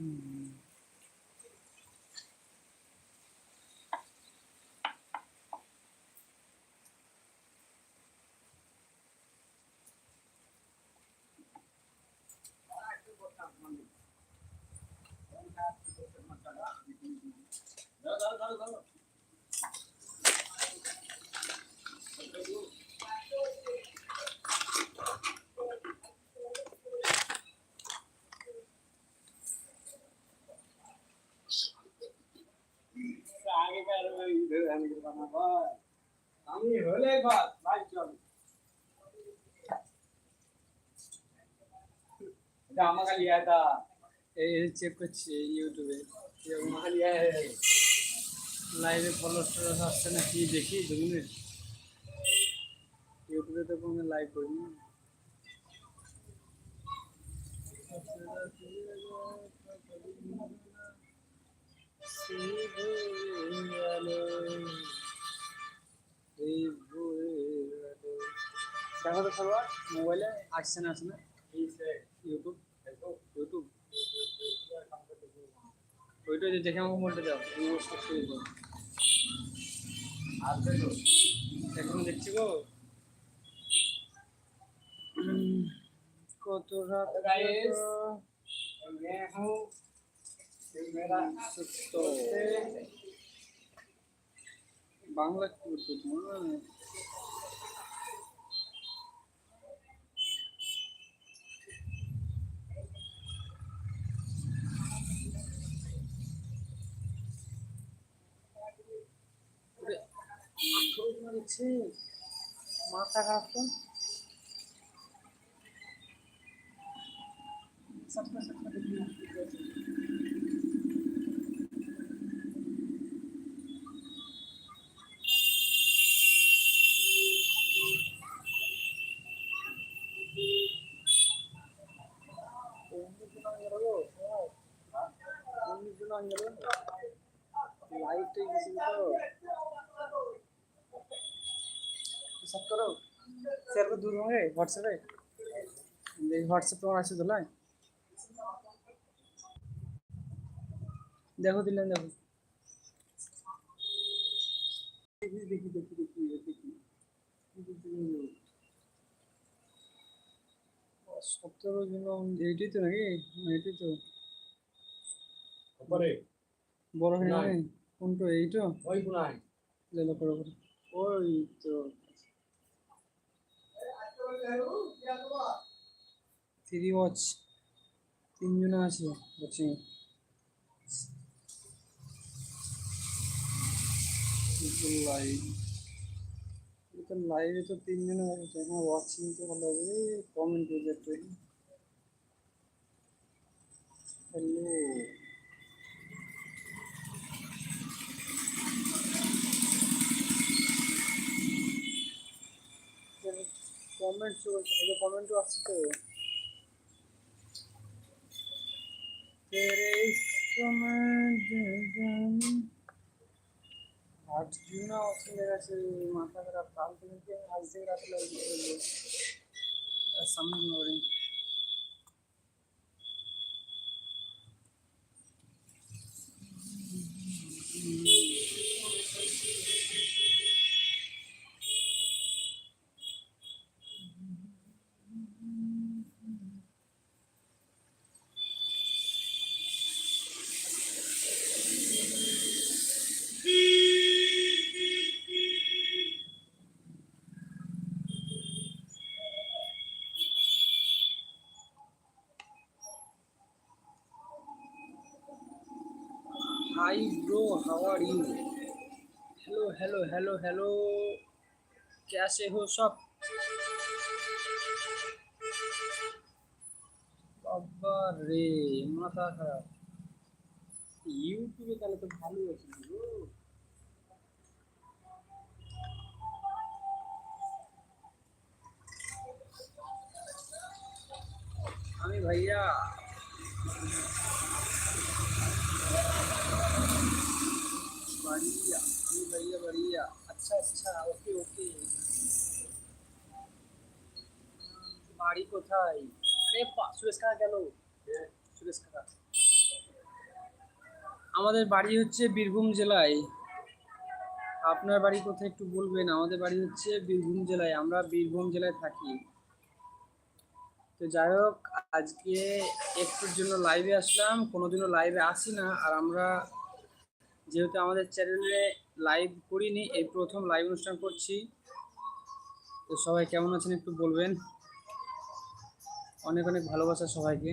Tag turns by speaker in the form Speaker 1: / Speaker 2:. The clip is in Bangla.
Speaker 1: No, no, no, no. আমি হলে বাস চল এটা আমাকে
Speaker 2: চেক করছি ইউটিউবে লাইভে ফলো স্টোরাস আসছে না কি দেখি দু ইউটিউবে তো কোনো লাইভ করি Thank you. দেখো তো সবার মোবাইলে আসছে না আসছে না?
Speaker 1: YouTube
Speaker 2: YouTube. ওইটা যে দেখে আমাকে বলতে দাও নমস্কার করে
Speaker 1: দাও
Speaker 2: এখন দেখছি গো। কত রাত বাংলা কি মাথা খারাপ सब करो सर को दूर होंगे व्हाट्सएप व्हाट्सएप पर मैसेज होला है দেখো দিলেন দেখো দেখি দেখি এইটি তো নাকি এইটি তো বড় হয়ে
Speaker 1: নাই
Speaker 2: ওই করো ওই তো থ্রি ওয়াচ তিনজন আছে বলছি লাইভ তো লাইভে তো তিনজনে আছে হ্যাঁ ওয়াচিং তো ভালো হবে কমেন্ট করে একটু হ্যালো কমেন্ট চলছে এই কমেন্টও আসছে তো तेरे इश्क में जगन আট জুন আসলে গেছে মাথা খারাপ কাল থেকে আজ থেকে রাতে লাগবে সামনে করে hi bro how are you hello hello hello hello कैसे हो सब বাবা রে মাথা খারাপ ইউটিউবে তাহলে তো ভালো আছে গো আমি ভাইয়া बढ़िया अभी बढ़िया बढ़िया अच्छा अच्छा ओके ओके বাড়ি কোথায় আরে পা- সুরেশ কাকা গেল সুরেশ কাকা আমাদের বাড়ি হচ্ছে বীরভূম জেলায় আপনার বাড়ি কোথায় একটু বলবেন আমাদের বাড়ি হচ্ছে বীরভূম জেলায় আমরা বীরভূম জেলায় থাকি তো যাই হোক আজকে একটুর জন্য লাইভে আসলাম কোনোদিনও লাইভে আসি না আর আমরা যেহেতু আমাদের চ্যানেলে লাইভ করিনি, এই প্রথম লাইভ অনুষ্ঠান করছি। তো সবাই কেমন আছেন একটু বলবেন? অনেক অনেক ভালোবাসা সবাইকে।